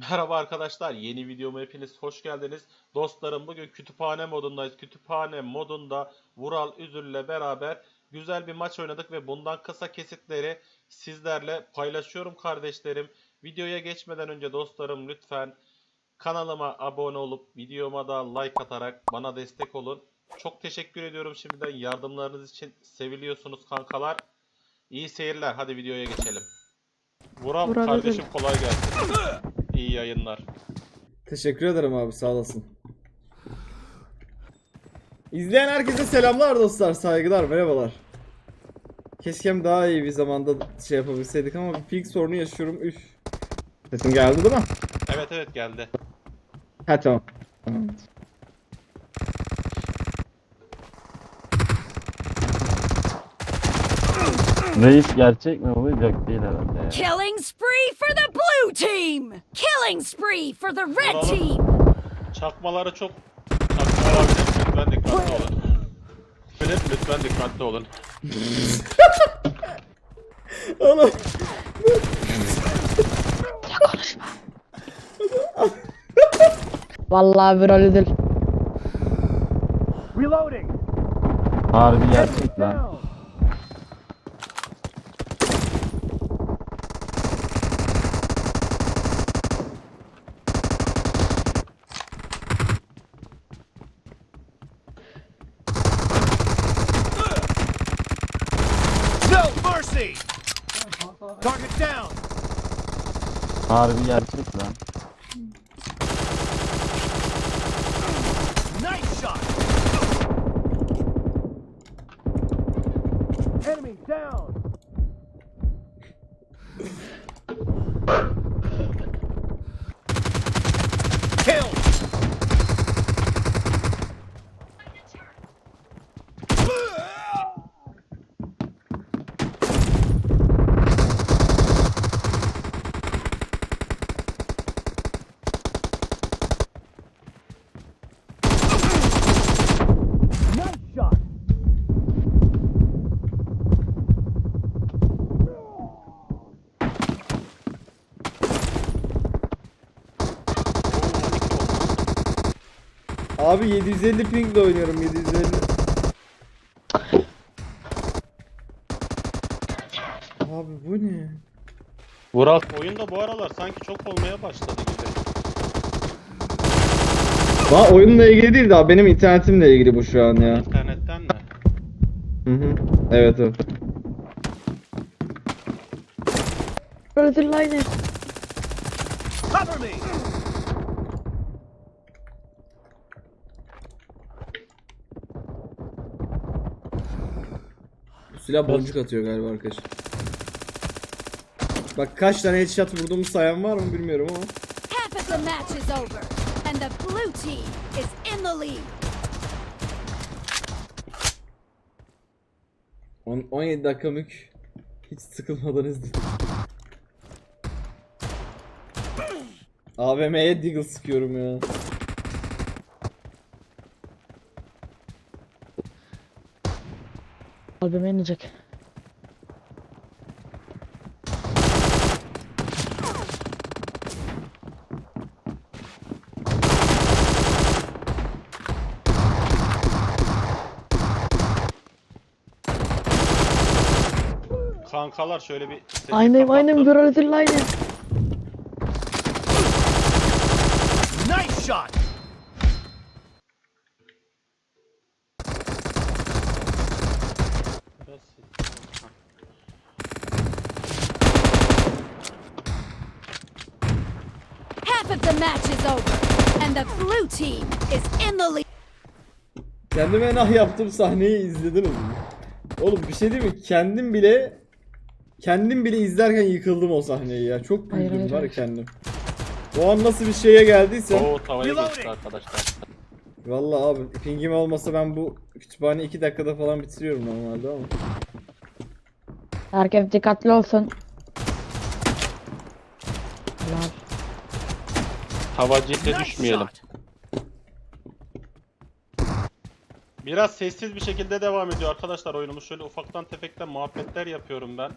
Merhaba arkadaşlar, yeni videoma hepiniz hoş geldiniz. Dostlarım bugün kütüphane modundayız. Kütüphane modunda Vural Üzül'le beraber güzel bir maç oynadık ve bundan kısa kesitleri sizlerle paylaşıyorum kardeşlerim. Videoya geçmeden önce dostlarım lütfen kanalıma abone olup videoma da like atarak bana destek olun. Çok teşekkür ediyorum şimdiden yardımlarınız için. Seviliyorsunuz kankalar. İyi seyirler. Hadi videoya geçelim. Vural Vural kardeşim kolay gelsin. İyi yayınlar. Teşekkür ederim abi sağ olasın. İzleyen herkese selamlar dostlar, saygılar, merhabalar. Keşke daha iyi bir zamanda şey yapabilseydik ama bir ping sorunu yaşıyorum. Üf. Sesim geldi değil mi? Evet evet geldi. Ha tamam. Tamam. Reis gerçek mi bu? Yok değil herhalde ya. Killing spree for the blue team! Killing spree for the red team! Çakmaları çok çakma olabilir. Lütfen dikkatli olun. Filip lütfen dikkatli olun. Oğlum. Vallahi bir öldür. Harbi gerçek lan. No mercy! Target down! Harbi gerçek lan. Nice shot! Enemy down! Kill! Abi 750 pingle oynuyorum 750. Abi bu ne? Vural oyunda bu aralar sanki çok olmaya başladı gibi. Ba oyunla ilgili değil daha benim internetimle ilgili bu şu an ya. İnternetten mi? Hı hı. Evet evet. Lan yine. Cover me! Silah boncuk atıyor galiba arkadaş. Bak kaç tane headshot vurduğumu sayan var mı bilmiyorum ama. Half of the match is over, and the blue team is in the lead. On- 17 dakika mük. Hiç sıkılmadan izledim. AVM'ye Deagle sıkıyorum ya. Kalbime inecek. Kankalar şöyle bir sesi Aynen aynen kapattım. bir öldür lan yine. Nice shot! Biraz ses- Half of the match is over, and the blue team is in the lead. Kendime nah yaptığım sahneyi izlediniz mi? Oğlum bir şey değil mi? Kendim bile kendim bile izlerken yıkıldım o sahneyi ya. Çok Hayır, güldüm hayır, var ya hayır. kendim. O an nasıl bir şeye geldiyse. Oo Reloading. geçti arkadaşlar. Vallahi abi pingim olmasa ben bu kütüphane 2 dakikada falan bitiriyorum normalde ama. Herkes dikkatli olsun. Helal. Havacıyla düşmeyelim. Biraz sessiz bir şekilde devam ediyor arkadaşlar oyunumuz. Şöyle ufaktan tefekten muhabbetler yapıyorum ben.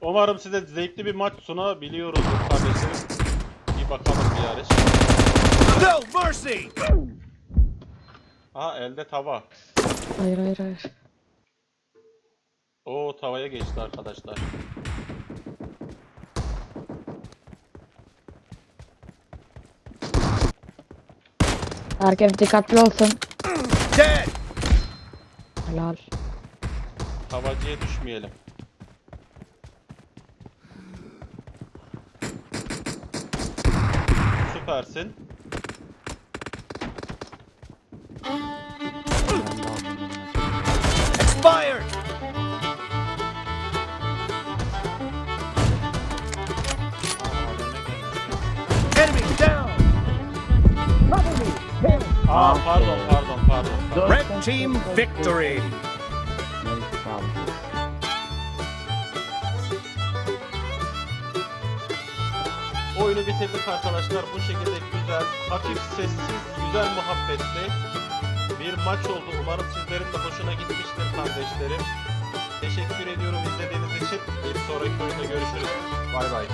Umarım size zevkli bir maç sunabiliyoruzdur kardeşlerim. No mercy! Aha elde tava. Hayır hayır hayır. Oo tavaya geçti arkadaşlar. Herkes dikkatli olsun. Dead! Helal. Tavacıya düşmeyelim. Süpersin. Expired! Aa pardon pardon pardon. pardon. Red team victory! Oyunu bitirdik arkadaşlar. Bu şekilde güzel, hafif sessiz, güzel muhabbetli bir maç oldu. Umarım sizlerin de hoşuna gitmiştir kardeşlerim. Teşekkür ediyorum izlediğiniz için. Bir sonraki oyunda görüşürüz. Bay bay.